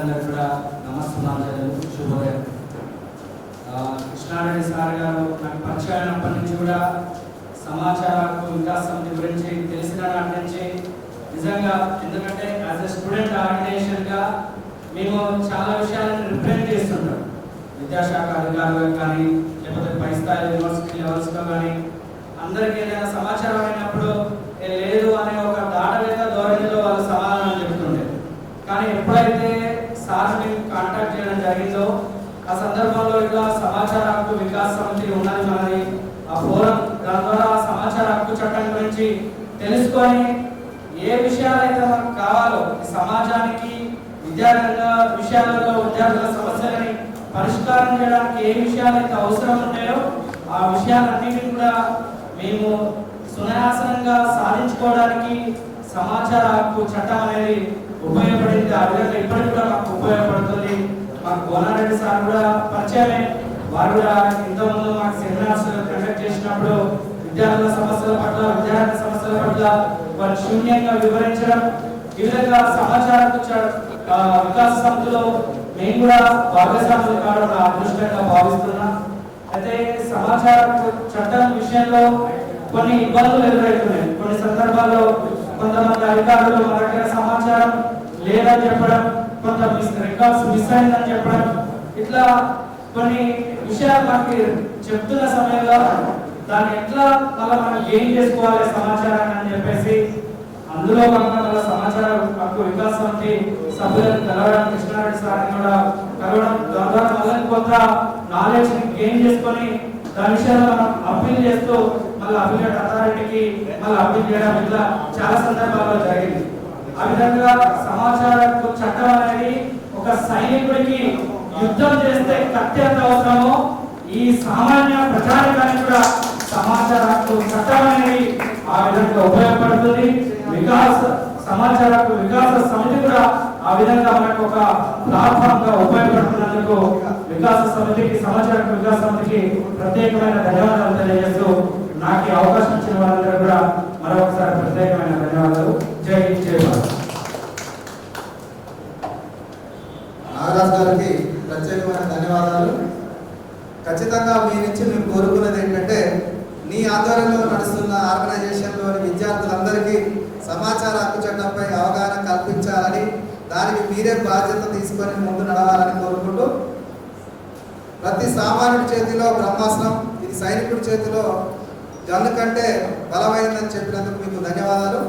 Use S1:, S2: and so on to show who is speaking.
S1: అందరికీ కూడా నమస్కారాలు శుభోదయం. కృష్ణారెడ్డి సార్ గారు నాకు పరిచయం అయినప్పటి నుంచి కూడా సమాచార వికాస్ సమితి గురించి తెలిసిన నాటి నుంచి నిజంగా ఎందుకంటే యాజ్ ఎ స్టూడెంట్ ఆర్గనైజేషన్గా మేము చాలా విషయాలను రిప్రజెంట్ చేస్తుంటాం. విద్యాశాఖ అధికారులు కానీ లేకపోతే పై స్థాయి యూనివర్సిటీ లెవెల్స్ కానీ అందరికీ ఏదైనా సమాచారం అయినప్పుడు సార్ని కాంటాక్ట్ చేయడం జరిగిందో ఆ సందర్భంలో ఇట్లా సమాచార హక్కు వికాస్ సమితి ఉన్నది మనది ఆ ఫోరం దాని ద్వారా సమాచార హక్కు చట్టం గురించి తెలుసుకొని ఏ విషయాలైతే మనకు కావాలో సమాజానికి విద్యార్థుల విషయాలలో విద్యార్థుల సమస్యలని పరిష్కారం చేయడానికి ఏ విషయాలైతే అవసరం ఉన్నాయో ఆ విషయాలన్నిటిని కూడా మేము సునాయాసనంగా సాధించుకోవడానికి సమాచార హక్కు చట్టం అనేది ఉపయోగపడింది. ఆ విధంగా ఇప్పటికి కూడా మాకు ఉపయోగపడుతుంది. మాకు గోనారెడ్డి సార్ కూడా పరిచయమే. వారు కూడా ఇంతకుముందు మాకు సెమినార్స్ కండక్ట్ చేసినప్పుడు విద్యార్థుల సమస్యల పట్ల విద్యార్థి సమస్యల పట్ల వారు శూన్యంగా వివరించడం ఈ విధంగా సమాచార వికాస సమితిలో మేము కూడా భాగస్వాములు కావడం అదృష్టంగా భావిస్తున్నా. అయితే సమాచార చట్టం విషయంలో కొన్ని ఇబ్బందులు ఎదురవుతున్నాయి. కొన్ని సందర్భాల్లో కొంతమంది అధికారులు మన దగ్గర సమాచారం లేదని చెప్పడం కొంత మిస్ రికార్డ్స్ మిస్ అయిందని చెప్పడం. ఇట్లా కొన్ని విషయాలు మనకి చెప్తున్న సమయంలో దాన్ని ఎట్లా మళ్ళీ మనం గెయిన్ చేసుకోవాలి సమాచారాన్ని అని చెప్పేసి అందులో భాగంగా మళ్ళీ సమాచార హక్కు వికాస్ సమితి సభ్యులను కలవడం కృష్ణారెడ్డి సార్ని కూడా కలవడం ద్వారా మళ్ళీ కొంత నాలెడ్జ్ గెయిన్ చేసుకొని దాని విషయంలో మనం అప్పీల్ చేస్తూ మళ్ళీ అప్పీలేట్ అథారిటీకి మళ్ళీ అప్పీల్ చేయడం ఇట్లా చాలా సందర్భాల్లో జరిగింది. ఆ విధంగా సమాచార చట్టం అనేది ఒక సైనికుడికి యుద్ధం చేస్తే కత్తి ఎంత అవసరమో ఈ సామాన్య ప్రజానికానికి కూడా సమాచార హక్కు చట్టం అనేది ఆ విధంగా ఉపయోగపడుతుంది. వికాస సమాచార వికాస సమితి కూడా ఆ విధంగా మనకు ఒక ప్లాట్ఫామ్గా ఉపయోగపడుతున్నందుకు వికాస సమితికి సమాచార వికాస సమితికి ప్రత్యేకమైన ధన్యవాదాలు తెలియజేస్తూ నాకు అవకాశం ఇచ్చిన వాళ్ళందరూ కూడా మరొకసారి ప్రత్యేకమైన ధన్యవాదాలు. జై హింద్ జై
S2: గారికి ప్రత్యేకమైన ధన్యవాదాలు. ఖచ్చితంగా మీ నుంచి మేము కోరుకున్నది ఏంటంటే నీ ఆధ్వర్యంలో నడుస్తున్న మీరే బాధ్యత తీసుకొని ముందు నడవాలని కోరుకుంటూ ప్రతి సామాన్యుడి చేతిలో బ్రహ్మాస్త్రం ఇది సైనికుడి చేతిలో జన్ను కంటే బలమైందని చెప్పినందుకు మీకు ధన్యవాదాలు.